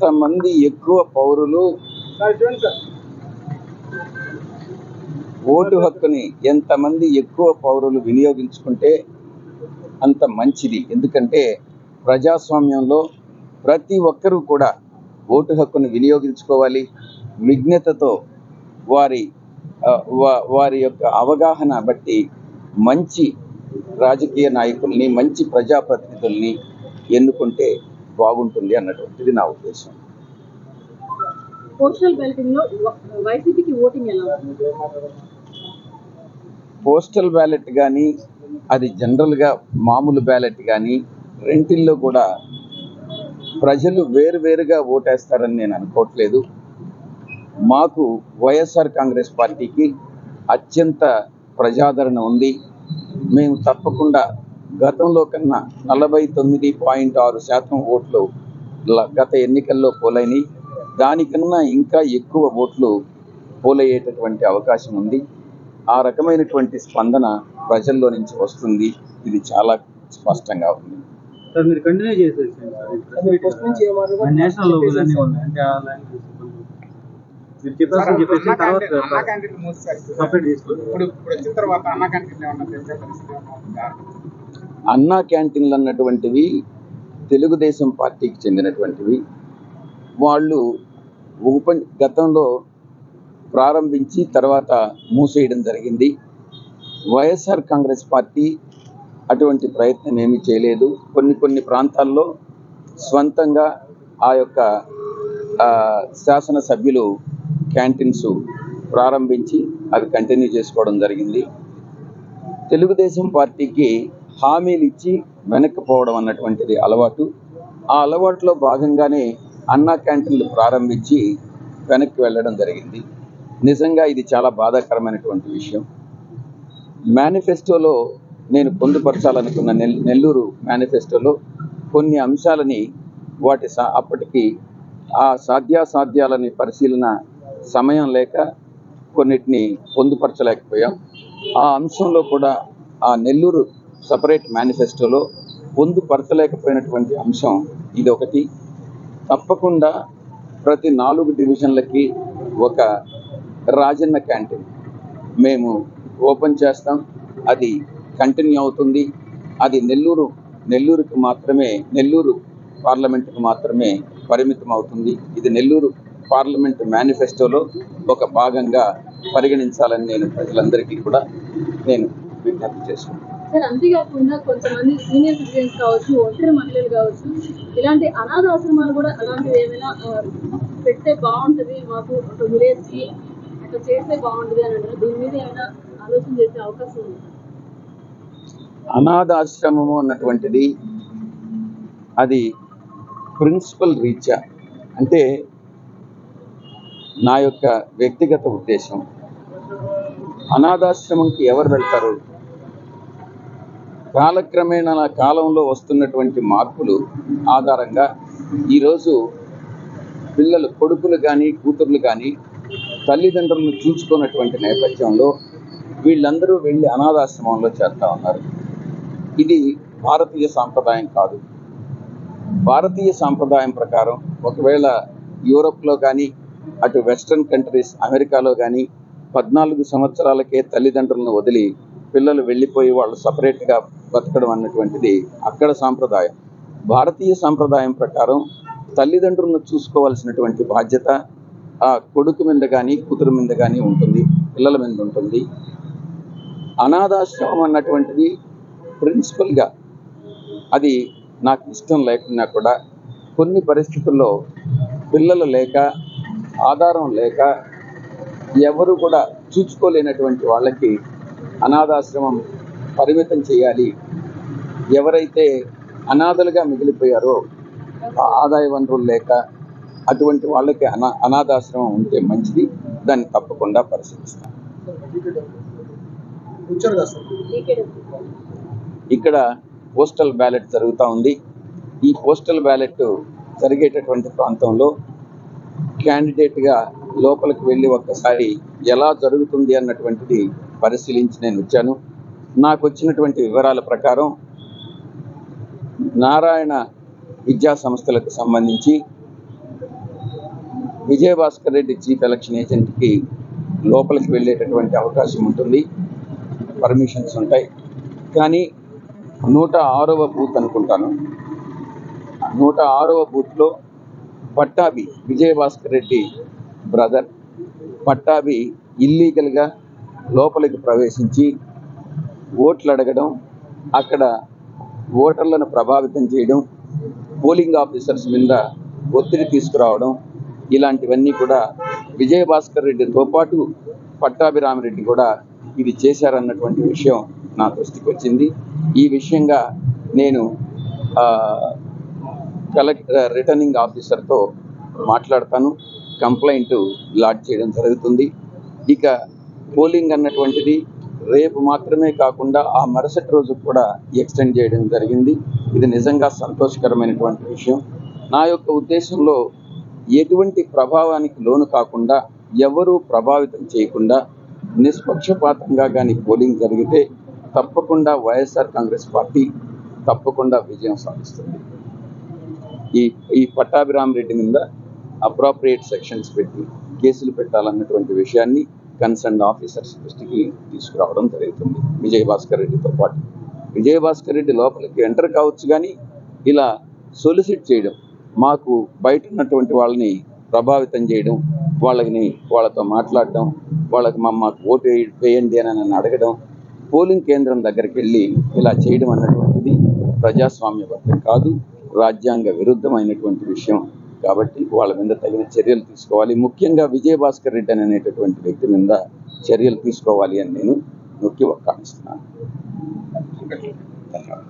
ఎంతమంది ఎక్కువ పౌరులు ఓటు హక్కుని ఎంతమంది ఎక్కువ పౌరులు వినియోగించుకుంటే అంత మంచిది. ఎందుకంటే ప్రజాస్వామ్యంలో ప్రతి ఒక్కరూ కూడా ఓటు హక్కును వినియోగించుకోవాలి. విజ్ఞతతో వారి వారి యొక్క అవగాహన బట్టి మంచి రాజకీయ నాయకుల్ని మంచి ప్రజాప్రతినిధుల్ని ఎన్నుకుంటే బాగుంటుంది అన్నటువంటిది నా ఉద్దేశం. పోస్టల్ బ్యాలెటింగ్లో వైసీపీకి ఓటింగ్ ఎలా ఉంది? పోస్టల్ బ్యాలెట్ కానీ అది జనరల్గా మామూలు బ్యాలెట్ కానీ రెంటిల్లో కూడా ప్రజలు వేరువేరుగా ఓటేస్తారని నేను అనుకోవట్లేదు. మాకు వైఎస్ఆర్ కాంగ్రెస్ పార్టీకి అత్యంత ప్రజాదరణ ఉంది. మేము తప్పకుండా గతంలో కన్నా నలభై తొమ్మిది పాయింట్ ఆరు శాతం ఓట్లు గత ఎన్నికల్లో పోలైనవి దానికన్నా ఇంకా ఎక్కువ ఓట్లు పోలయ్యేటటువంటి అవకాశం ఉంది. ఆ రకమైనటువంటి స్పందన ప్రజల్లో నుంచి వస్తుంది. ఇది చాలా స్పష్టంగా ఉంది. ఇప్పుడు ఇప్పుడు వచ్చిన తర్వాత అన్న క్యాంటీన్ అన్నా క్యాంటీన్లు అన్నటువంటివి తెలుగుదేశం పార్టీకి చెందినటువంటివి వాళ్ళు ఓపెన్ గతంలో ప్రారంభించి తర్వాత మూసేయడం జరిగింది. వైఎస్ఆర్ కాంగ్రెస్ పార్టీ అటువంటి ప్రయత్నం ఏమీ చేయలేదు. కొన్ని కొన్ని ప్రాంతాల్లో స్వంతంగా ఆ యొక్క శాసనసభ్యులు క్యాంటీన్స్ ప్రారంభించి అవి కంటిన్యూ చేసుకోవడం జరిగింది. తెలుగుదేశం పార్టీకి హామీలు ఇచ్చి వెనక్కిపోవడం అన్నటువంటిది అలవాటు. ఆ అలవాటులో భాగంగానే అన్నా క్యాంటీన్లు ప్రారంభించి వెనక్కి వెళ్ళడం జరిగింది. నిజంగా ఇది చాలా బాధాకరమైనటువంటి విషయం. మేనిఫెస్టోలో నేను పొందుపరచాలనుకున్న నెల్ నెల్లూరు మేనిఫెస్టోలో కొన్ని అంశాలని వాటి సా అప్పటికి ఆ సాధ్యాసాధ్యాలని పరిశీలన సమయం లేక కొన్నిటిని పొందుపరచలేకపోయాం. ఆ అంశంలో కూడా ఆ నెల్లూరు సపరేట్ మేనిఫెస్టోలో పొందుపరచలేకపోయినటువంటి అంశం ఇది ఒకటి తప్పకుండా ప్రతి నాలుగు డివిజన్లకి ఒక రాజన్న క్యాంటీన్ మేము ఓపెన్ చేస్తాం. అది కంటిన్యూ అవుతుంది. అది నెల్లూరు నెల్లూరుకి మాత్రమే నెల్లూరు పార్లమెంటుకు మాత్రమే పరిమితం అవుతుంది. ఇది నెల్లూరు పార్లమెంట్ మేనిఫెస్టోలో ఒక భాగంగా పరిగణించాలని నేను ప్రజలందరికీ కూడా నేను విజ్ఞప్తి చేస్తున్నాను. సార్ అంతేకాకుండా కొంతమంది సీనియర్ సిటిజన్స్ కావచ్చు ఒంటరి మహిళలు కావచ్చు ఇలాంటి అనాథ ఆశ్రమాలు కూడా అలాంటివి ఏమైనా పెడితే బాగుంటది మాకు ఒక విలేజ్కి అట్లా చేస్తే బాగుంటది అని అంటారు దీని మీద ఏమైనా ఆలోచన చేసే అవకాశం ఉంది? అనాథాశ్రమము అన్నటువంటిది అది ప్రిన్సిపల్ రీత్యా అంటే నా యొక్క వ్యక్తిగత ఉద్దేశం. అనాథాశ్రమంకి ఎవరు వెళ్తారు? కాలక్రమేణా నా కాలంలో వస్తున్నటువంటి మార్పులు ఆధారంగా ఈరోజు పిల్లలు కొడుకులు కానీ కూతుర్లు కానీ తల్లిదండ్రులను చూసుకున్నటువంటి నేపథ్యంలో వీళ్ళందరూ వెళ్ళి అనాథాశ్రమంలో చేస్తూ ఉన్నారు. ఇది భారతీయ సాంప్రదాయం కాదు. భారతీయ సాంప్రదాయం ప్రకారం ఒకవేళ యూరోప్లో కానీ అటు వెస్ట్రన్ కంట్రీస్ అమెరికాలో కానీ పద్నాలుగు సంవత్సరాలకే తల్లిదండ్రులను వదిలి పిల్లలు వెళ్ళిపోయి వాళ్ళు సపరేట్గా బతకడం అన్నటువంటిది అక్కడ సాంప్రదాయం. భారతీయ సాంప్రదాయం ప్రకారం తల్లిదండ్రులను చూసుకోవాల్సినటువంటి బాధ్యత ఆ కొడుకు మీద కానీ కూతురు మీద కానీ ఉంటుంది పిల్లల మీద ఉంటుంది. అనాథాశ్రమం అన్నటువంటిది ప్రిన్సిపల్గా అది నాకు ఇష్టం లేకున్నా కూడా కొన్ని పరిస్థితుల్లో పిల్లలు లేక ఆధారం లేక ఎవరు కూడా చూసుకోలేనటువంటి వాళ్ళకి అనాథాశ్రమం పరిమితం చేయాలి. ఎవరైతే అనాథలుగా మిగిలిపోయారో ఆదాయ వనరులు లేక అటువంటి వాళ్ళకి అనా అనాథాశ్రమం ఉంటే మంచిది. దాన్ని తప్పకుండా పరిశీలిస్తాను ఇక్కడ పోస్టల్ బ్యాలెట్ జరుగుతూ ఉంది. ఈ పోస్టల్ బ్యాలెట్ జరిగేటటువంటి ప్రాంతంలో క్యాండిడేట్గా లోపలికి వెళ్ళి ఒక్కసారి ఎలా జరుగుతుంది అన్నటువంటిది పరిశీలించి నేను వచ్చాను. నాకు వచ్చినటువంటి వివరాల ప్రకారం నారాయణ విద్యా సంస్థలకు సంబంధించి విజయభాస్కర్ రెడ్డి చీఫ్ ఎలక్షన్ ఏజెంట్కి లోపలికి వెళ్ళేటటువంటి అవకాశం ఉంటుంది. పర్మిషన్స్ ఉంటాయి. కానీ నూట ఆరవ బూత్ అనుకుంటాను. నూట ఆరవ బూత్లో పట్టాభి విజయభాస్కర్ రెడ్డి బ్రదర్. పట్టాభి ఇల్లీగల్గా లోపలికి ప్రవేశించి ఓట్లు అడగడం అక్కడ ఓటర్లను ప్రభావితం చేయడం పోలింగ్ ఆఫీసర్స్ మీద ఒత్తిడి తీసుకురావడం ఇలాంటివన్నీ కూడా విజయభాస్కర్ రెడ్డితో పాటు పట్టాభిరామిరెడ్డి కూడా ఇది చేశారన్నటువంటి విషయం నా దృష్టికి వచ్చింది. ఈ విషయంగా నేను కలెక్టర్ రిటర్నింగ్ ఆఫీసర్తో మాట్లాడతాను. కంప్లైంట్ లాడ్జ్ చేయడం జరుగుతుంది. ఇక పోలింగ్ అన్నటువంటిది రేపు మాత్రమే కాకుండా ఆ మరుసటి రోజు కూడా ఎక్స్టెండ్ చేయడం జరిగింది. ఇది నిజంగా సంతోషకరమైనటువంటి విషయం. నా యొక్క ఉద్దేశంలో ఎటువంటి ప్రభావానికి లోను కాకుండా ఎవరూ ప్రభావితం చేయకుండా నిష్పక్షపాతంగా కానీ పోలింగ్ జరిగితే తప్పకుండా వైఎస్ఆర్ కాంగ్రెస్ పార్టీ తప్పకుండా విజయం సాధిస్తుంది. ఈ ఈ పట్టాభిరామ్ రెడ్డి మీద అప్రాప్రియేట్ సెక్షన్స్ పెట్టి కేసులు పెట్టాలన్నటువంటి విషయాన్ని కన్సర్న్ ఆఫీసర్స్ దృష్టికి తీసుకురావడం జరుగుతుంది. విజయభాస్కర్ రెడ్డితో పాటు. విజయభాస్కర్ రెడ్డి లోపలికి ఎంటర్ కావచ్చు కానీ ఇలా సొలిసిట్ చేయడం మాకు బయట ఉన్నటువంటి వాళ్ళని ప్రభావితం చేయడం వాళ్ళని వాళ్ళతో మాట్లాడడం వాళ్ళకి మా మాకు ఓటు వేయండి అని నన్ను అడగడం పోలింగ్ కేంద్రం దగ్గరికి వెళ్ళి ఇలా చేయడం అన్నటువంటిది ప్రజాస్వామ్యబద్ధం కాదు రాజ్యాంగ విరుద్ధమైనటువంటి విషయం. కాబట్టి వాళ్ళ మీద తగిన చర్యలు తీసుకోవాలి. ముఖ్యంగా విజయభాస్కర్ రెడ్డి అని అనేటటువంటి వ్యక్తి మీద చర్యలు తీసుకోవాలి అని నేను నొక్కి వక్కాణిస్తున్నాను ధన్యవాదాలు.